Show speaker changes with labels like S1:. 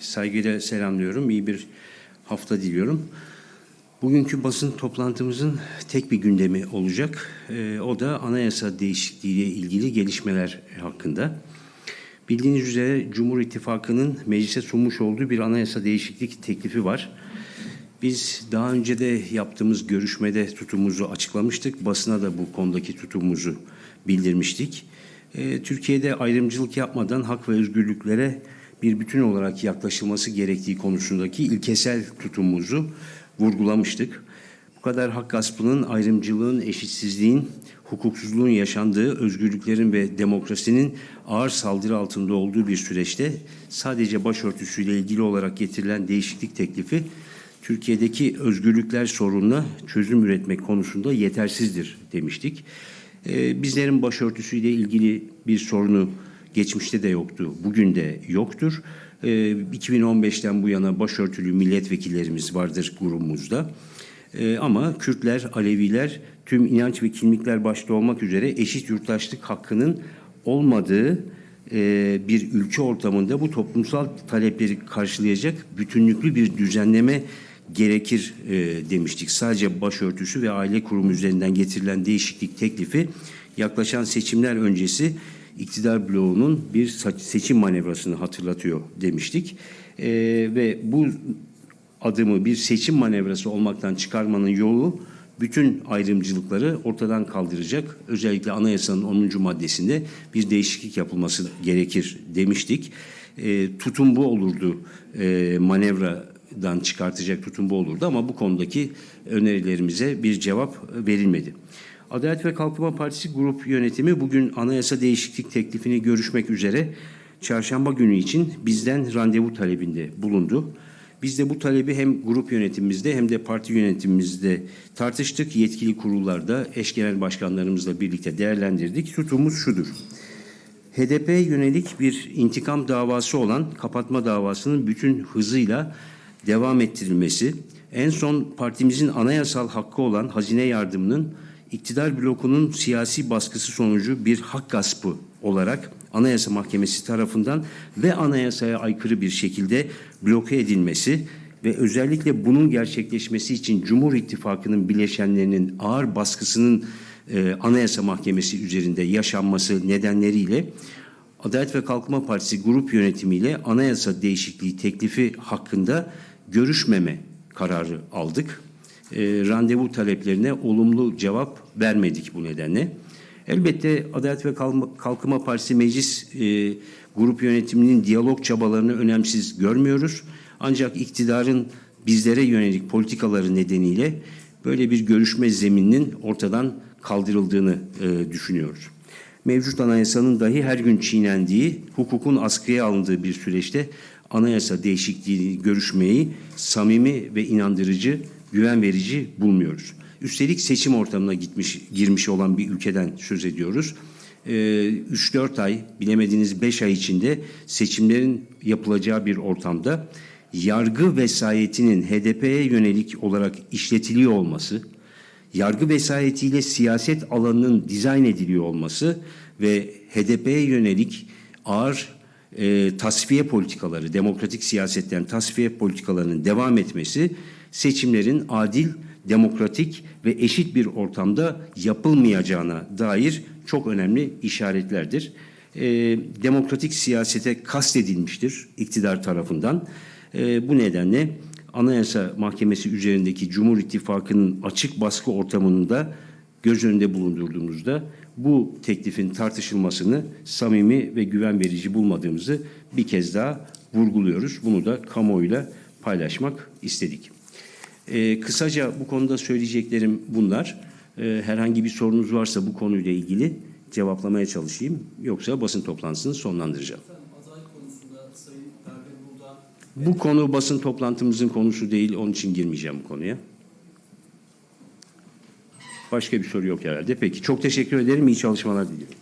S1: saygıyla selamlıyorum. İyi bir hafta diliyorum. Bugünkü basın toplantımızın tek bir gündemi olacak. Ee, o da anayasa değişikliği ile ilgili gelişmeler hakkında. Bildiğiniz üzere Cumhur İttifakı'nın meclise sunmuş olduğu bir anayasa değişiklik teklifi var. Biz daha önce de yaptığımız görüşmede tutumumuzu açıklamıştık. Basına da bu konudaki tutumumuzu bildirmiştik. Ee, Türkiye'de ayrımcılık yapmadan hak ve özgürlüklere bir bütün olarak yaklaşılması gerektiği konusundaki ilkesel tutumumuzu vurgulamıştık. Bu kadar hak gaspının, ayrımcılığın, eşitsizliğin, hukuksuzluğun yaşandığı, özgürlüklerin ve demokrasinin ağır saldırı altında olduğu bir süreçte sadece başörtüsüyle ilgili olarak getirilen değişiklik teklifi Türkiye'deki özgürlükler sorununa çözüm üretmek konusunda yetersizdir demiştik. Ee, bizlerin başörtüsüyle ilgili bir sorunu geçmişte de yoktu, bugün de yoktur. Ee, 2015'ten bu yana başörtülü milletvekillerimiz vardır grubumuzda. Ee, ama Kürtler, Aleviler, tüm inanç ve kimlikler başta olmak üzere eşit yurttaşlık hakkının olmadığı e, bir ülke ortamında bu toplumsal talepleri karşılayacak bütünlüklü bir düzenleme gerekir e, demiştik. Sadece başörtüsü ve aile kurumu üzerinden getirilen değişiklik teklifi yaklaşan seçimler öncesi iktidar bloğunun bir seçim manevrasını hatırlatıyor demiştik. E, ve bu adımı bir seçim manevrası olmaktan çıkarmanın yolu bütün ayrımcılıkları ortadan kaldıracak. Özellikle anayasanın 10. maddesinde bir değişiklik yapılması gerekir demiştik. E, tutum bu olurdu e, manevradan çıkartacak tutum bu olurdu ama bu konudaki önerilerimize bir cevap verilmedi. Adalet ve Kalkınma Partisi grup yönetimi bugün anayasa değişiklik teklifini görüşmek üzere çarşamba günü için bizden randevu talebinde bulundu. Biz de bu talebi hem grup yönetimimizde hem de parti yönetimimizde tartıştık. Yetkili kurullarda eş genel başkanlarımızla birlikte değerlendirdik. Tutumumuz şudur. HDP yönelik bir intikam davası olan kapatma davasının bütün hızıyla devam ettirilmesi, en son partimizin anayasal hakkı olan hazine yardımının iktidar blokunun siyasi baskısı sonucu bir hak gaspı olarak Anayasa Mahkemesi tarafından ve anayasaya aykırı bir şekilde bloke edilmesi ve özellikle bunun gerçekleşmesi için Cumhur İttifakı'nın bileşenlerinin ağır baskısının e, Anayasa Mahkemesi üzerinde yaşanması nedenleriyle Adalet ve Kalkınma Partisi grup yönetimiyle anayasa değişikliği teklifi hakkında görüşmeme kararı aldık. E, randevu taleplerine olumlu cevap vermedik bu nedenle. Elbette Adalet ve Kalkınma Partisi Meclis e, grup yönetiminin diyalog çabalarını önemsiz görmüyoruz. Ancak iktidarın bizlere yönelik politikaları nedeniyle böyle bir görüşme zemininin ortadan kaldırıldığını e, düşünüyoruz. Mevcut anayasanın dahi her gün çiğnendiği, hukukun askıya alındığı bir süreçte anayasa değişikliği görüşmeyi samimi ve inandırıcı, güven verici bulmuyoruz. Üstelik seçim ortamına gitmiş, girmiş olan bir ülkeden söz ediyoruz. 3-4 ay, bilemediğiniz 5 ay içinde seçimlerin yapılacağı bir ortamda yargı vesayetinin HDP'ye yönelik olarak işletiliyor olması, yargı vesayetiyle siyaset alanının dizayn ediliyor olması ve HDP'ye yönelik ağır e, tasfiye politikaları, demokratik siyasetten tasfiye politikalarının devam etmesi seçimlerin adil, demokratik ve eşit bir ortamda yapılmayacağına dair çok önemli işaretlerdir. E, demokratik siyasete kastedilmiştir iktidar tarafından. E, bu nedenle Anayasa Mahkemesi üzerindeki Cumhur İttifakı'nın açık baskı ortamında göz önünde bulundurduğumuzda bu teklifin tartışılmasını samimi ve güven verici bulmadığımızı bir kez daha vurguluyoruz. Bunu da kamuoyuyla paylaşmak istedik. Ee, kısaca bu konuda söyleyeceklerim bunlar. Ee, herhangi bir sorunuz varsa bu konuyla ilgili cevaplamaya çalışayım. Yoksa basın toplantısını sonlandıracağım. Bu konu basın toplantımızın konusu değil, onun için girmeyeceğim bu konuya. Başka bir soru yok herhalde. Peki, çok teşekkür ederim. İyi çalışmalar diliyorum.